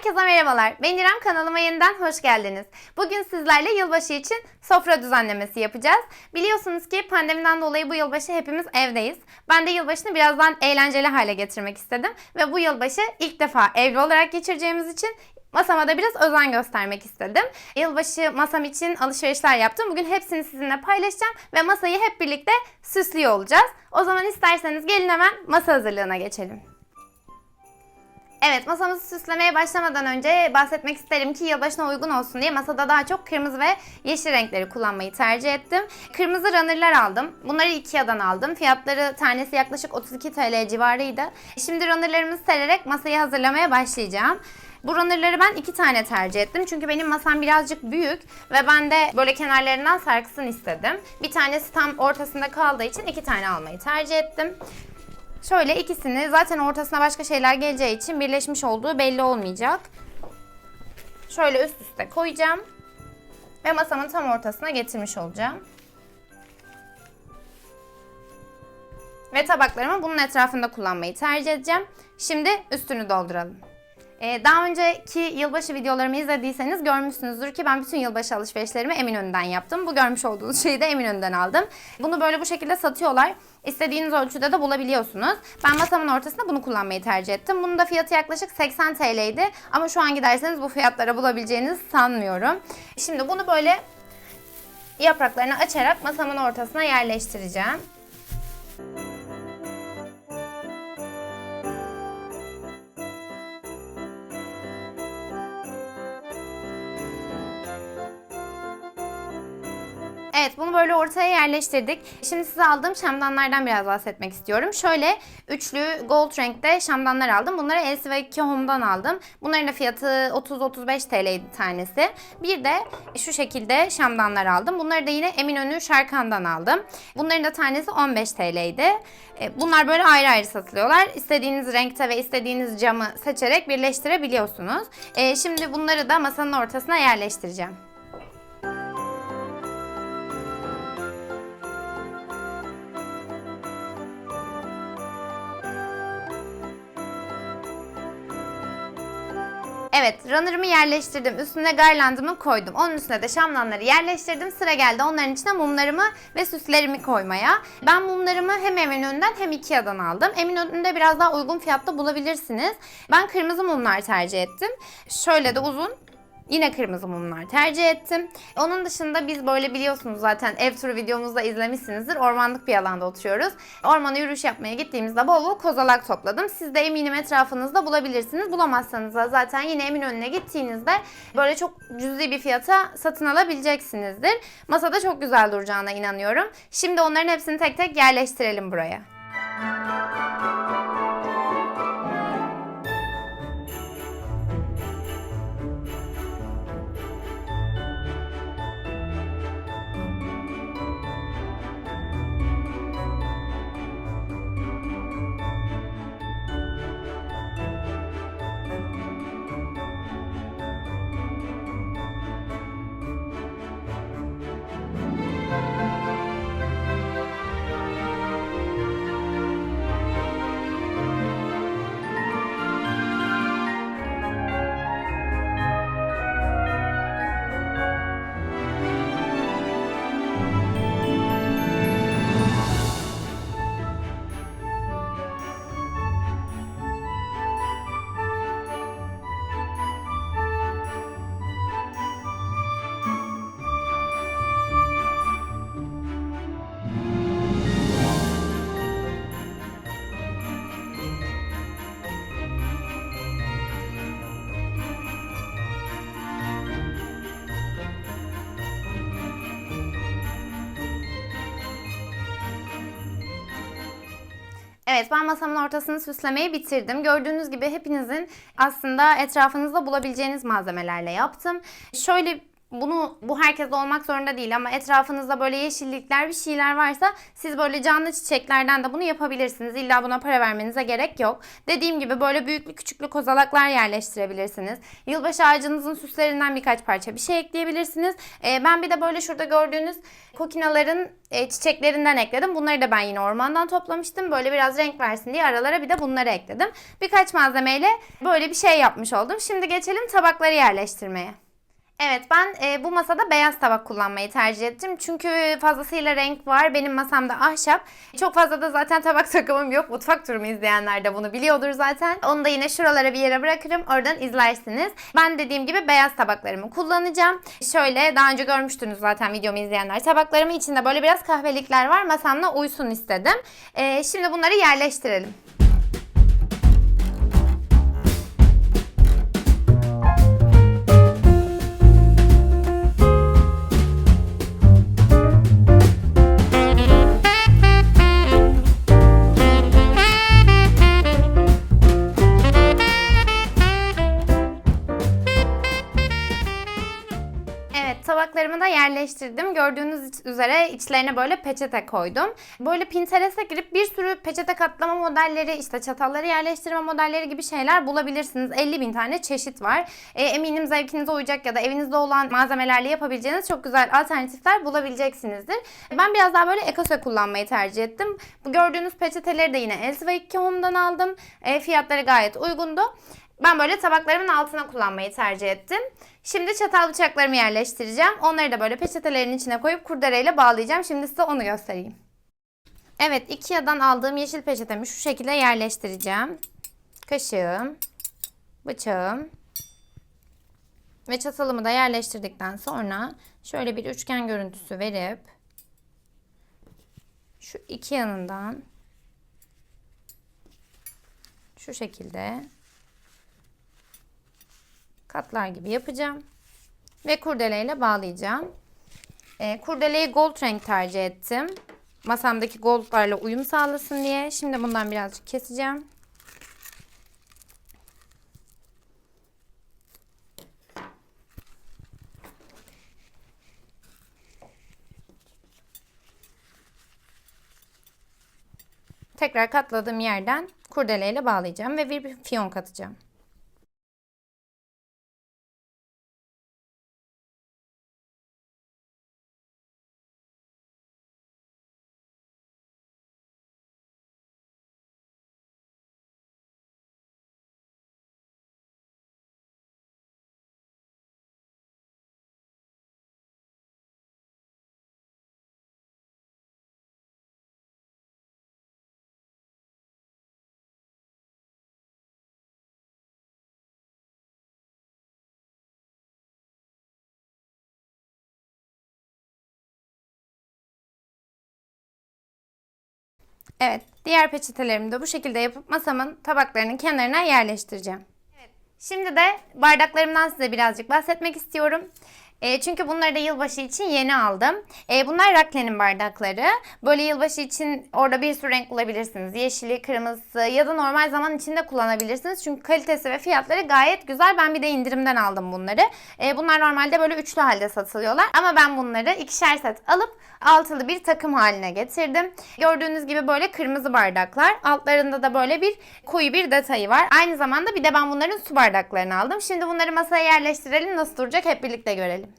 Herkese merhabalar. Ben İrem kanalıma yeniden hoş geldiniz. Bugün sizlerle yılbaşı için sofra düzenlemesi yapacağız. Biliyorsunuz ki pandemiden dolayı bu yılbaşı hepimiz evdeyiz. Ben de yılbaşını birazdan eğlenceli hale getirmek istedim. Ve bu yılbaşı ilk defa evli olarak geçireceğimiz için Masama da biraz özen göstermek istedim. Yılbaşı masam için alışverişler yaptım. Bugün hepsini sizinle paylaşacağım ve masayı hep birlikte süslüyor olacağız. O zaman isterseniz gelin hemen masa hazırlığına geçelim. Evet masamızı süslemeye başlamadan önce bahsetmek isterim ki yılbaşına uygun olsun diye masada daha çok kırmızı ve yeşil renkleri kullanmayı tercih ettim. Kırmızı runner'lar aldım. Bunları Ikea'dan aldım. Fiyatları tanesi yaklaşık 32 TL civarıydı. Şimdi runner'larımızı sererek masayı hazırlamaya başlayacağım. Bu runner'ları ben iki tane tercih ettim. Çünkü benim masam birazcık büyük ve ben de böyle kenarlarından sarksın istedim. Bir tanesi tam ortasında kaldığı için iki tane almayı tercih ettim. Şöyle ikisini zaten ortasına başka şeyler geleceği için birleşmiş olduğu belli olmayacak. Şöyle üst üste koyacağım. Ve masamın tam ortasına getirmiş olacağım. Ve tabaklarımı bunun etrafında kullanmayı tercih edeceğim. Şimdi üstünü dolduralım. Ee, daha önceki yılbaşı videolarımı izlediyseniz görmüşsünüzdür ki ben bütün yılbaşı alışverişlerimi Eminönü'nden yaptım. Bu görmüş olduğunuz şeyi de Eminönü'nden aldım. Bunu böyle bu şekilde satıyorlar. İstediğiniz ölçüde de bulabiliyorsunuz. Ben masamın ortasında bunu kullanmayı tercih ettim. Bunun da fiyatı yaklaşık 80 TL'ydi. Ama şu an giderseniz bu fiyatlara bulabileceğinizi sanmıyorum. Şimdi bunu böyle yapraklarını açarak masamın ortasına yerleştireceğim. Evet bunu böyle ortaya yerleştirdik. Şimdi size aldığım şamdanlardan biraz bahsetmek istiyorum. Şöyle üçlü gold renkte şamdanlar aldım. Bunları Elsi ve Home'dan aldım. Bunların da fiyatı 30-35 TL'ydi tanesi. Bir de şu şekilde şamdanlar aldım. Bunları da yine Eminönü Şarkan'dan aldım. Bunların da tanesi 15 TL'ydi. E, Bunlar böyle ayrı ayrı satılıyorlar. İstediğiniz renkte ve istediğiniz camı seçerek birleştirebiliyorsunuz. E, Şimdi bunları da masanın ortasına yerleştireceğim. Evet, runner'ımı yerleştirdim. Üstüne garlandımı koydum. Onun üstüne de şamdanları yerleştirdim. Sıra geldi onların içine mumlarımı ve süslerimi koymaya. Ben mumlarımı hem Eminönü'nden hem Ikea'dan aldım. Eminönü'nde biraz daha uygun fiyatta bulabilirsiniz. Ben kırmızı mumlar tercih ettim. Şöyle de uzun Yine kırmızı mumlar tercih ettim. Onun dışında biz böyle biliyorsunuz zaten ev turu videomuzda izlemişsinizdir. Ormanlık bir alanda oturuyoruz. Ormana yürüyüş yapmaya gittiğimizde bol bol kozalak topladım. Siz de eminim etrafınızda bulabilirsiniz. Bulamazsanız da zaten yine Eminönü'ne gittiğinizde böyle çok cüzi bir fiyata satın alabileceksinizdir. Masada çok güzel duracağına inanıyorum. Şimdi onların hepsini tek tek yerleştirelim buraya. Evet ben masamın ortasını süslemeyi bitirdim. Gördüğünüz gibi hepinizin aslında etrafınızda bulabileceğiniz malzemelerle yaptım. Şöyle bunu bu herkes olmak zorunda değil ama etrafınızda böyle yeşillikler bir şeyler varsa siz böyle canlı çiçeklerden de bunu yapabilirsiniz. İlla buna para vermenize gerek yok. Dediğim gibi böyle büyüklü küçüklü kozalaklar yerleştirebilirsiniz. Yılbaşı ağacınızın süslerinden birkaç parça bir şey ekleyebilirsiniz. Ee, ben bir de böyle şurada gördüğünüz kokinaların e, çiçeklerinden ekledim. Bunları da ben yine ormandan toplamıştım. Böyle biraz renk versin diye aralara bir de bunları ekledim. Birkaç malzemeyle böyle bir şey yapmış oldum. Şimdi geçelim tabakları yerleştirmeye. Evet ben e, bu masada beyaz tabak kullanmayı tercih ettim. Çünkü fazlasıyla renk var. Benim masamda ahşap. Çok fazla da zaten tabak takımım yok. Mutfak turumu izleyenler de bunu biliyordur zaten. Onu da yine şuralara bir yere bırakırım. Oradan izlersiniz. Ben dediğim gibi beyaz tabaklarımı kullanacağım. Şöyle daha önce görmüştünüz zaten videomu izleyenler. Tabaklarımın içinde böyle biraz kahvelikler var. Masamla uysun istedim. E, şimdi bunları yerleştirelim. Yerleştirdim. Gördüğünüz üzere içlerine böyle peçete koydum. Böyle Pinterest'e girip bir sürü peçete katlama modelleri, işte çatalları yerleştirme modelleri gibi şeyler bulabilirsiniz. 50 bin tane çeşit var. E, eminim zevkinize uyacak ya da evinizde olan malzemelerle yapabileceğiniz çok güzel alternatifler bulabileceksinizdir. Ben biraz daha böyle ekose kullanmayı tercih ettim. Bu gördüğünüz peçeteleri de yine Elsiva 2 Home'dan aldım. E, fiyatları gayet uygundu. Ben böyle tabaklarımın altına kullanmayı tercih ettim. Şimdi çatal bıçaklarımı yerleştireceğim. Onları da böyle peçetelerin içine koyup kurdeleyle bağlayacağım. Şimdi size onu göstereyim. Evet Ikea'dan aldığım yeşil peçetemi şu şekilde yerleştireceğim. Kaşığım, bıçağım ve çatalımı da yerleştirdikten sonra şöyle bir üçgen görüntüsü verip şu iki yanından şu şekilde katlar gibi yapacağım. Ve kurdeleyle bağlayacağım. E, kurdeleyi gold renk tercih ettim. Masamdaki goldlarla uyum sağlasın diye. Şimdi bundan birazcık keseceğim. Tekrar katladığım yerden kurdeleyle bağlayacağım ve bir fiyonk atacağım. Evet, diğer peçetelerimi de bu şekilde yapıp masamın tabaklarının kenarına yerleştireceğim. Evet, şimdi de bardaklarımdan size birazcık bahsetmek istiyorum. E, çünkü bunları da yılbaşı için yeni aldım. E, bunlar Rakle'nin bardakları. Böyle yılbaşı için orada bir sürü renk bulabilirsiniz. Yeşili, kırmızısı ya da normal zaman içinde kullanabilirsiniz. Çünkü kalitesi ve fiyatları gayet güzel. Ben bir de indirimden aldım bunları. E, bunlar normalde böyle üçlü halde satılıyorlar. Ama ben bunları ikişer set alıp altılı bir takım haline getirdim. Gördüğünüz gibi böyle kırmızı bardaklar. Altlarında da böyle bir koyu bir detayı var. Aynı zamanda bir de ben bunların su bardaklarını aldım. Şimdi bunları masaya yerleştirelim. Nasıl duracak hep birlikte görelim.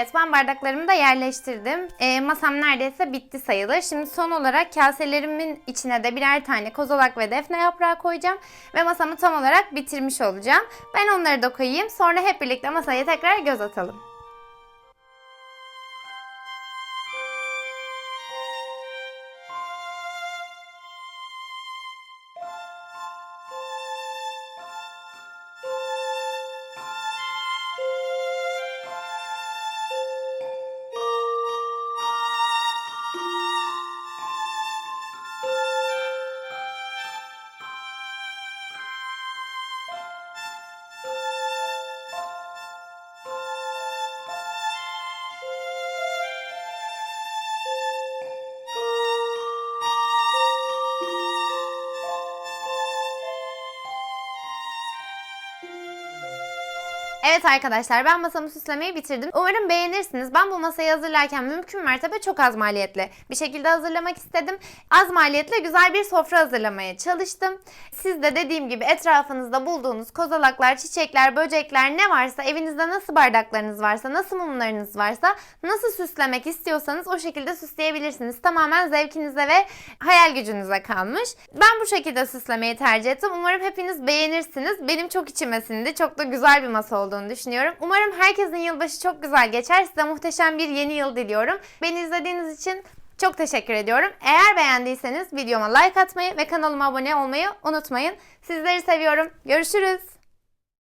Evet ben bardaklarımı da yerleştirdim. E, masam neredeyse bitti sayılır. Şimdi son olarak kaselerimin içine de birer tane kozalak ve defne yaprağı koyacağım. Ve masamı tam olarak bitirmiş olacağım. Ben onları da koyayım. Sonra hep birlikte masaya tekrar göz atalım. Evet arkadaşlar ben masamı süslemeyi bitirdim. Umarım beğenirsiniz. Ben bu masayı hazırlarken mümkün mertebe çok az maliyetli bir şekilde hazırlamak istedim. Az maliyetle güzel bir sofra hazırlamaya çalıştım. Siz de dediğim gibi etrafınızda bulduğunuz kozalaklar, çiçekler, böcekler ne varsa evinizde nasıl bardaklarınız varsa, nasıl mumlarınız varsa, nasıl süslemek istiyorsanız o şekilde süsleyebilirsiniz. Tamamen zevkinize ve hayal gücünüze kalmış. Ben bu şekilde süslemeyi tercih ettim. Umarım hepiniz beğenirsiniz. Benim çok içime sindi. Çok da güzel bir masa olduğunu düşünüyorum. Umarım herkesin yılbaşı çok güzel geçer. Size muhteşem bir yeni yıl diliyorum. Beni izlediğiniz için çok teşekkür ediyorum. Eğer beğendiyseniz videoma like atmayı ve kanalıma abone olmayı unutmayın. Sizleri seviyorum. Görüşürüz.